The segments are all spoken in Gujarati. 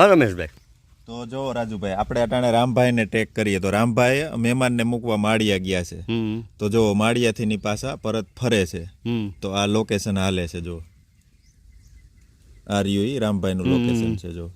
હા રમેશભાઈ. તો જો રાજુભાઈ આપણે અટાણે રામભાઈને ટેક કરીએ. તો રામભાઈ મહેમાનને મૂકવા માળિયા ગયા છે. તો જો માળિયાથી ની પાછા પરત ફરે છે. તો આ લોકેશન હાલે છે જો. આ યુ રામભાઈ રામભાઈનું લોકેશન છે જો.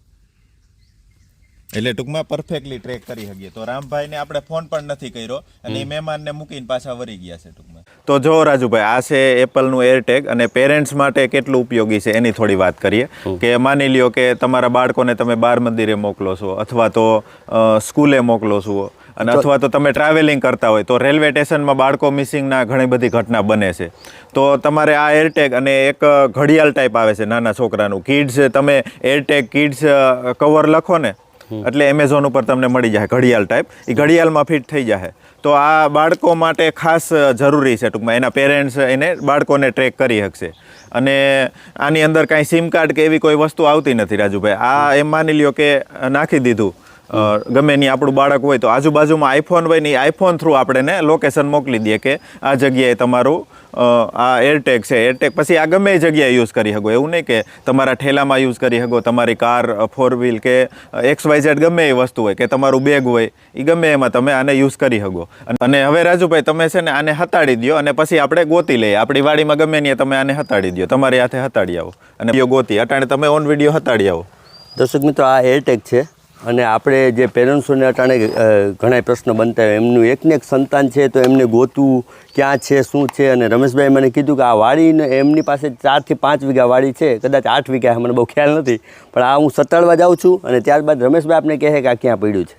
એટલે ટૂંકમાં પરફેક્ટલી ટ્રેક કરી શકીએ. તો રામભાઈને આપણે ફોન પણ નથી કર્યો અને એ મહેમાનને મૂકીને પાછા વળી ગયા છે ટૂંકમાં. તો જો રાજુભાઈ આ છે એપલનું એરટેગ અને પેરેન્ટ્સ માટે કેટલું ઉપયોગી છે એની થોડી વાત કરીએ. કે માની લ્યો કે તમારા બાળકોને તમે બાર મંદિરે મોકલો છો અથવા તો અ, સ્કૂલે મોકલો છો અને અથવા તો તમે ટ્રાવેલિંગ કરતા હોય તો રેલવે સ્ટેશનમાં બાળકો મિસિંગના ઘણી બધી ઘટના બને છે. તો તમારે આ એરટેગ અને એક ઘડિયાળ ટાઈપ આવે છે નાના છોકરાનું. કિડ્સ તમે એરટેગ કિડ્સ કવર લખો ને. એટલે એમેઝોન ઉપર તમને મળી જાય ઘડિયાળ ટાઈપ એ ઘડિયાળમાં ફિટ થઈ જાય તો આ બાળકો માટે ખાસ જરૂરી છે ટૂંકમાં. એના પેરેન્ટ્સ એને બાળકોને ટ્રેક કરી શકશે. અને આની અંદર કાંઈ સિમ કાર્ડ કે એવી કોઈ વસ્તુ આવતી નથી રાજુભાઈ. આ એમ માની લ્યો કે નાખી દીધું. ગમે ની આપણું બાળક હોય તો. આજુબાજુમાં આઈફોન હોય ને આઈફોન થ્રુ આપણે ને લોકેશન મોકલી દઈએ કે આ જગ્યાએ તમારું આ એરટેગ છે. એરટેગ પછી આ ગમે જગ્યાએ યુઝ કરી શકો. એવું નહીં કે તમારા ઠેલામાં યુઝ કરી શકો, તમારી કાર ફોર વ્હીલ કે એક્સ વાય ઝેડ ગમે એ વસ્તુ હોય કે તમારું બેગ હોય, એ ગમે એમાં તમે આને યુઝ કરી શકો. અને હવે રાજુભાઈ તમે છે ને આને હતાડી દો અને પછી આપણે ગોતી લઈએ. આપણી વાડીમાં ગમે નહીં તમે આને હતાડી દો તમારી હાથે હતાડી આવો. અને ગોતી. અટાણે તમે ઓન વીડિયો હતાડી આવો. દર્શક મિત્રો, આ એરટેક છે. અને આપણે જે પેરેન્ટ્સોને અટાણે ઘણા પ્રશ્ન બનતા હોય, એમનું એકને એક સંતાન છે તો એમને ગોતવું ક્યાં છે, શું છે? અને રમેશભાઈ મને કીધું કે આ વાડીને એમની પાસે ચારથી પાંચ વીઘા વાડી છે. કદાચ આઠ વીઘા, મને બહુ ખ્યાલ નથી. પણ આ હું સતાડવા જાઉં છું અને ત્યારબાદ રમેશભાઈ આપને કહે કે આ ક્યાં પડ્યું છે.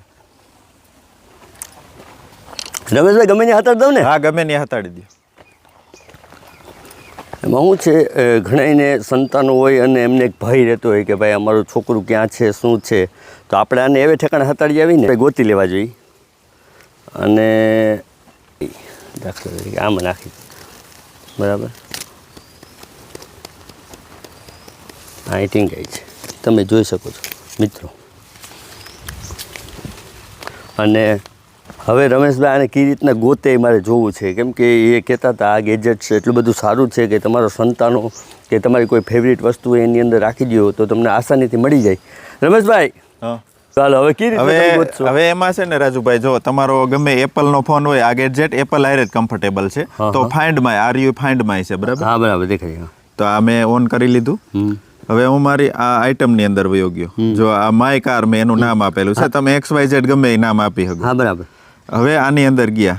રમેશભાઈ ગમે ત્યાં હતાડ દઉં ને? હા, ગમે ત્યાં હતાડી દો. એમાં શું છે અ, ઘણાને સંતાનો હોય અને એમને એક ભય રહેતો હોય કે ભાઈ અમારું છોકરું ક્યાં છે શું છે? તો આપણે આને એવે ઠેકાણે હતાડી આવીને ગોતી લેવા જોઈએ. અને દાખલા તરીકે આમાં નાખી બરાબર? આ ટીંગાઈ છે. તમે જોઈ શકો છો મિત્રો. અને હવે રમેશભાઈ આને કઈ રીતના ગોતે મારે જોવું છે? કેમ કે એ કહેતા હતા આ ગેજેટ છે એટલું બધું સારું છે કે તમારો સંતાનો કે તમારી કોઈ ફેવરિટ વસ્તુ એની અંદર રાખી દો તો તમને આસાનીથી મળી જાય. રમેશભાઈ હા. ચાલો હવે કઈ રીતે હવે એમાં છે ને રાજુભાઈ જો તમારો ગમે એપલ નો ફોન હોય આ ગેજેટ એપલ હારે જ કમ્ફર્ટેબલ છે. તો. Find my are you find my છે બરાબર? હા બરાબર દેખાય તો આ મેં ઓન કરી લીધું. હવે હું મારી આ આઈટમની અંદર વયો ગયો. જો આ માય કાર મેં એનું નામ આપેલું છે. તમે એક્સ વાય ઝેડ ગમે એ નામ આપી શકો. હા બરાબર. હવે આની અંદર ગયા.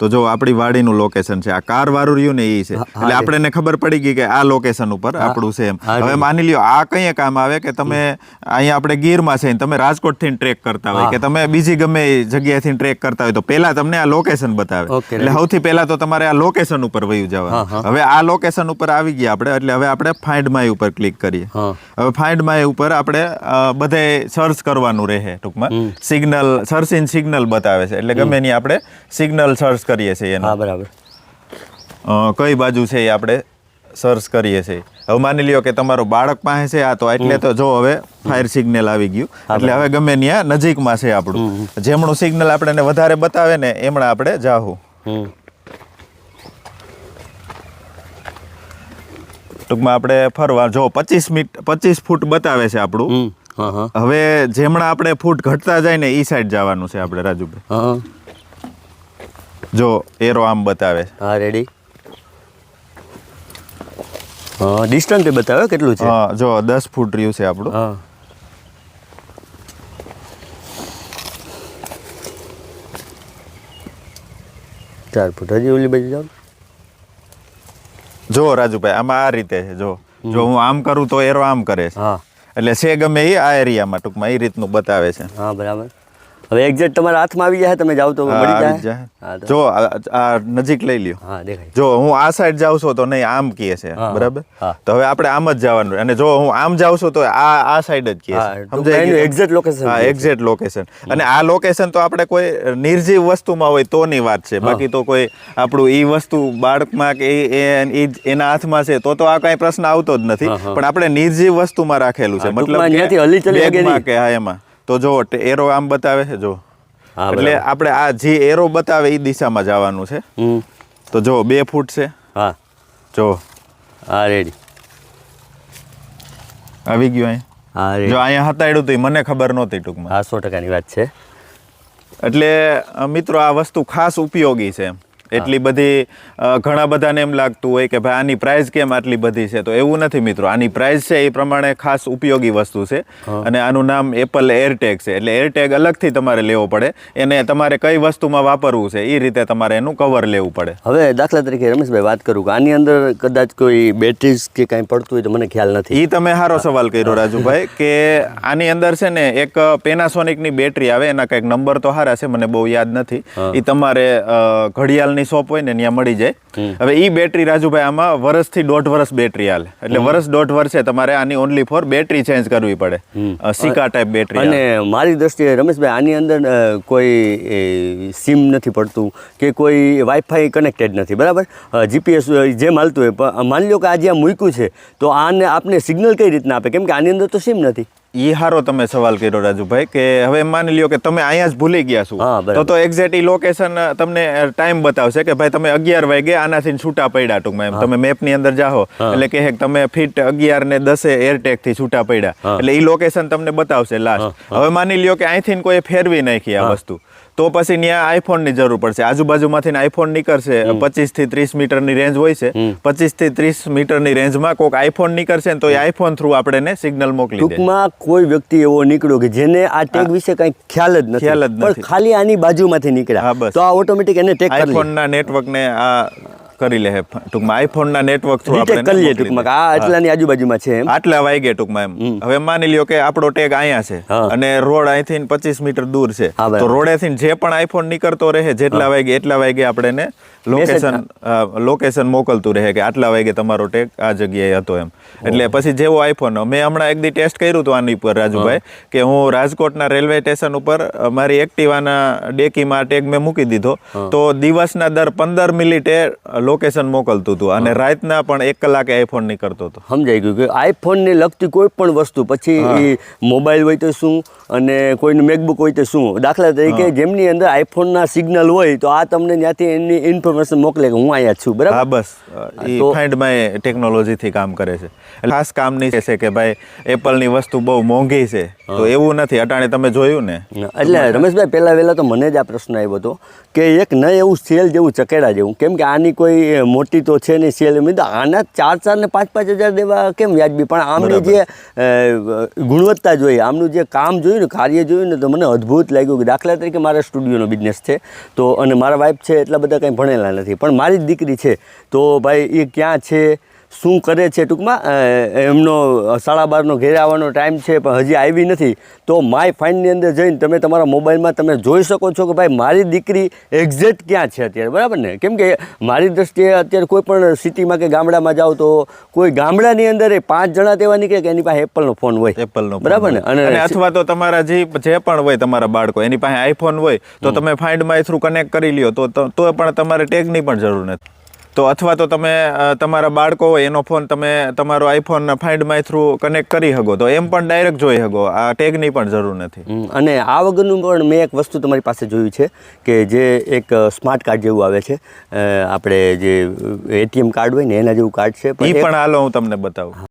તો જો આપણી વાડીનું લોકેશન છે આ કાર વાળું રહ્યું ને એ છે એટલે આપણને ખબર પડી ગઈ કે આ લોકેશન ઉપર આપણું છે એમ. હવે માની લ્યો આ કઈ કામ આવે કે તમે અહીંયા આપણે ગીરમાં છે તમે રાજકોટથી ટ્રેક કરતા હોય કે તમે બીજી ગમે જગ્યાએથી ટ્રેક કરતા હોય તો પહેલા તમને આ લોકેશન બતાવે. એટલે સૌથી પહેલા તો તમારે આ લોકેશન ઉપર વયું જવાનું. હવે આ લોકેશન ઉપર આવી ગયા આપણે એટલે હવે આપણે ફાઇન્ડ માય ઉપર ક્લિક કરીએ. હવે ફાઇન્ડ માય ઉપર આપણે બધે સર્ચ કરવાનું રહે ટૂંકમાં. સિગ્નલ સર્ચ ઇન સિગ્નલ બતાવે છે. એટલે ગમે ની આપણે સિગ્નલ સર્ચ કરીએ છીએ હા બરાબર. કઈ બાજુ છે એ આપણે સર્ચ કરીએ છીએ. હવે માની લ્યો કે તમારું બાળક પાસે છે આ તો એટલે તો જો હવે ફાયર સિગ્નલ આવી ગયું. એટલે હવે ગમે ત્યાં નજીકમાં છે આપણું. જેમણું સિગ્નલ આપણે વધારે બતાવે ને એમણે આપણે જાહું. ટૂંકમાં આપણે ફરવા જો પચીસ મીટ પચીસ ફૂટ બતાવે છે આપણું. હવે જેમણા આપણે ફૂટ ઘટતા જાય ને એ સાઈડ જવાનું છે આપણે રાજુભાઈ. જો એરો આમ બતાવે હા રેડી હા ડિસ્ટન્સ બતાવે કેટલું છે? હા જો દસ ફૂટ રહ્યું છે આપણું. હા. ચાર ફૂટ. હજી ઓલી બાજુ જાવ જો રાજુભાઈ આમાં આ રીતે છે જો. જો હું આમ કરું તો એરો આમ કરે છે. હા. એટલે છે ગમે એ આ એરિયામાં ટૂંકમાં એ રીતનું બતાવે છે. હા બરાબર. હવે એક્ઝેક્ટ તમારા હાથમાં આવી જાય તમે જાવ તો મળી જાય. જો આ નજીક લઈ લ્યો. હા દેખાય. જો હું આ સાઈડ જાઉં છું તો નહીં આમ કહે છે બરાબર? તો હવે આપણે આમ જ જવાનું અને જો હું આમ જાઉં છું તો આ આ સાઈડ જ કહે છે. સમજાય ગયું? હા એક્ઝેક્ટ લોકેશન અને આ લોકેશન તો આપણે કોઈ નિર્જીવ વસ્તુમાં હોય તોની વાત છે. બાકી તો કોઈ આપણું ઈ વસ્તુ બાળકમાં કે એ- એ- એના હાથમાં છે તો તો આ કાંઈ પ્રશ્ન આવતો જ નથી. પણ આપણે નિર્જીવ વસ્તુમાં રાખેલું છે. મતલબ જ્યાંથી હલીચલી કે કે હા એમાં. તો જો એરો આમ બતાવે છે જો. હા એટલે આપણે આ જે એરો બતાવે એ દિશામાં જવાનું છે. તો જો બે ફૂટ છે. હા. જો. હા રેડી આવી ગયું અહીં. હા જો અહીંયા હતાડ્યું હતું મને ખબર નહોતી ટૂંકમાં. હા સો ટકાની વાત છે. એટલે મિત્રો આ વસ્તુ ખાસ ઉપયોગી છે એમ. એટલી બધી ઘણા બધાને એમ લાગતું હોય કે ભાઈ આની પ્રાઇસ કેમ આટલી બધી છે? તો એવું નથી મિત્રો. આની પ્રાઇસ છે એ પ્રમાણે ખાસ ઉપયોગી વસ્તુ છે. અને આનું નામ એપલ એરટેગ છે. એટલે એરટેગ અલગથી તમારે લેવો પડે. એને તમારે કઈ વસ્તુમાં વાપરવું છે એ રીતે તમારે એનું કવર લેવું પડે. હવે દાખલા તરીકે રમેશભાઈ વાત કરું કે આની અંદર કદાચ કોઈ બેટરીઝ કે કાંઈ પડતું હોય તો મને ખ્યાલ નથી. એ તમે સારો સવાલ કર્યો રાજુભાઈ કે આની અંદર છે ને એક પેનાસોનિકની બેટરી આવે એના કંઈક નંબર તો સારા છે મને બહુ યાદ નથી. એ તમારે અ, ઘડિયાળની શોપ હોય ને ત્યાં મળી જાય. હવે ઈ બેટરી રાજુભાઈ આમાં વર્ષથી દોઢ વર્ષ બેટરી હાલે. એટલે વર્ષ દોઢ વર્ષે તમારે આની ઓનલી ફોર બેટરી ચેન્જ કરવી પડે. સિકા ટાઈપ બેટરી અને મારી દ્રષ્ટિએ રમેશભાઈ આની અંદર કોઈ સિમ નથી પડતું કે કોઈ વાઈફાઈ કનેક્ટેડ નથી બરાબર? જીપીએસ જે માલતું હોય માની લો કે આ જ્યાં મૂક્યું છે તો આને આપને સિગ્નલ કઈ રીતના આપે? કેમ કે આની અંદર તો સિમ નથી. ઈ હારો તમે સવાલ કર્યો રાજુભાઈ કે હવે માની લ્યો કે તમે અહીંયા જ ભૂલી ગયા છો. તો તો એક્ઝેક્ટ લોકેશન તમને ટાઈમ બતાવશે કે ભાઈ તમે અગિયાર વાગે આનાથી છૂટા પડ્યા ટૂંકમાં એમ. તમે મેપની અંદર જાઓ એટલે કહે કે તમે ફીટ અગિયાર ને દસે એરટેકથી છૂટા પડ્યા. એટલે ઈ લોકેશન તમને બતાવશે લાસ્ટ હવે માની લ્યો કે અહીંથી કોઈ ફેરવી નાખી આ વસ્તુ. તો પછી ત્યાં આઈફોનની જરૂર પડશે. આજુબાજુમાંથી આઈફોન નીકળશે. પચીસથી ત્રીસ મીટરની રેન્જ હોય છે. પચીસથી ત્રીસ મીટરની રેન્જમાં કોઈક આઈફોન નીકળશે તો એ આઈફોન થ્રુ આપણે સિગ્નલ મોકલી ટૂંકમાં કોઈ વ્યક્તિ એવો નીકળ્યો કે જેને આ ટેગ વિશે કઈ ખ્યાલ જ નથી ખ્યાલ જ નથી. ખાલી આની બાજુમાંથી નીકળ્યા. તો આ ઓટોમેટિક એને ટેગ નેટવર્ક ને આ કરી લે ટૂંકમાં આઈફોનના નેટવર્ક થ્રુ આપણે કરી લે ટૂંકમાં આ આટલાની આજુબાજુમાં છે એમ. આટલા વાગે ટૂંકમાં એમ. હવે માની લ્યો કે આપણો ટેગ અહીંયા છે અને રોડ અહીંથી પચીસ મીટર દૂર છે. તો રોડેથી જે પણ આઈફોન નીકળતો રહે જેટલા વાગે એટલા વાગે આપણે લોકેશન લોકેશન મોકલતું રહે કે આટલા વાગે તમારો ટેગ આ જગ્યાએ હતો એમ. એટલે પછી જેવો આઈફોન મેં હમણાં એક દી ટેસ્ટ કર્યું હતું આની પર રાજુભાઈ કે હું રાજકોટના રેલવે સ્ટેશન ઉપર મારી એક્ટિવાના ડેકીમાં ટેગ મેં મૂકી દીધો. તો દિવસના દર પંદર મિનિટે લોકેશન મોકલતું હતું અને રાતના પણ એક કલાકે આઈફોન નીકળતો હતો. સમજાઈ ગયું કે આઈફોનને લગતી કોઈ પણ વસ્તુ પછી એ મોબાઈલ હોય તો શું અને કોઈનું મેકબુક હોય તો શું? દાખલા તરીકે જેમની અંદર આઈફોનના સિગ્નલ હોય તો આ તમને ત્યાંથી એની ઇન્ફોર્મેશન મોકલે કે હું અહીંયા છું છું હા બરાબર બસ એ ફાઇન્ડ માય ટેકનોલોજીથી કામ કરે છે. ખાસ કામની છે કે ભાઈ એપલની વસ્તુ બહુ મોંઘી છે. તો એવું નથી. અટાણે તમે જોયું ને? એટલે રમેશભાઈ પહેલાં વહેલા તો મને જ આ પ્રશ્ન આવ્યો હતો કે એક ન એવું સેલ જેવું ચકેડા જેવું કેમ કે આની કોઈ મોટી તો છે નહીં સેલ. તો આના ચાર ચાર ને પાંચ પાંચ હજાર દેવા કેમ વ્યાજબી? પણ આમની જે ગુણવત્તા જોઈએ આમનું જે કામ જોયું ને કાર્ય જોયું ને તો મને અદ્ભુત લાગ્યું કે દાખલા તરીકે મારા સ્ટુડિયોનો બિઝનેસ છે. તો અને મારા વાઈફ છે એટલા બધા કંઈ ભણેલા નથી. પણ મારી જ દીકરી છે. તો ભાઈ એ ક્યાં છે? શું કરે છે ટૂંકમાં? એમનો સાડા બારનો ઘેરે આવવાનો ટાઈમ છે પણ હજી આવી નથી. તો માય ફાઇનની અંદર જઈને તમે તમારા મોબાઈલમાં તમે જોઈ શકો છો કે ભાઈ મારી દીકરી એક્ઝેક્ટ ક્યાં છે અત્યારે બરાબર ને? કેમ કે મારી દ્રષ્ટિએ અત્યારે કોઈ પણ સિટીમાં કે ગામડામાં જાઓ તો કોઈ ગામડાની અંદર એ પાંચ જણા તેવા નીકળે કે એની પાસે એપલનો ફોન હોય. એપલનો બરાબર ને? અને અથવા તો તમારા જે જે પણ હોય તમારા બાળકો એની પાસે આઈફોન હોય તો તમે ફાઇન્ડ માય થ્રુ કનેક્ટ કરી લ્યો તો તો પણ તમારે ટેગની પણ જરૂર નથી. તો અથવા તો તમે તમારા બાળકો હોય એનો ફોન તમે તમારો iPhone find my through connect કરી શકો. તો એમ પણ ડાયરેક્ટ જોઈ શકો. આ ટેગની પણ જરૂર નથી. અને આ વગરનું પણ મેં એક વસ્તુ તમારી પાસે જોયું છે કે જે એક સ્માર્ટ કાર્ડ જેવું આવે છે. આપણે જે એટીએમ કાર્ડ હોય ને એના જેવું કાર્ડ છે. એ પણ હાલો હું તમને બતાવું.